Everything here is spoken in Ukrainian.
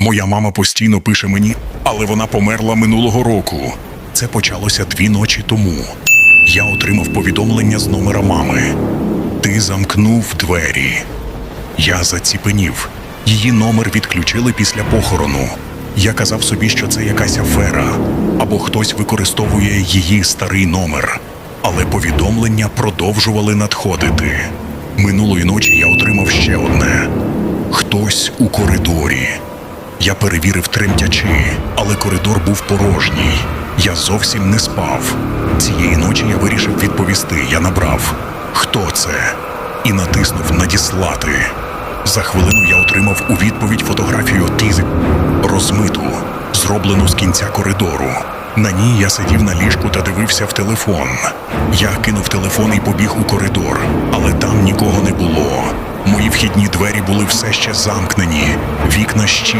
Моя мама постійно пише мені, але вона померла минулого року. Це почалося дві ночі тому. Я отримав повідомлення з номера мами. Ти замкнув двері. Я заціпенів. Її номер відключили після похорону. Я казав собі, що це якась афера, або хтось використовує її старий номер. Але повідомлення продовжували надходити. Минулої ночі я отримав ще одне: хтось у коридорі. Я перевірив тремтячи, але коридор був порожній. Я зовсім не спав. Цієї ночі я вирішив відповісти. Я набрав хто це і натиснув надіслати. За хвилину я отримав у відповідь фотографію тізи розмиту, зроблену з кінця коридору. На ній я сидів на ліжку та дивився в телефон. Я кинув телефон і побіг у коридор, але там нікого не було. Мої вхідні двері були все ще замкнені, вікна щільно.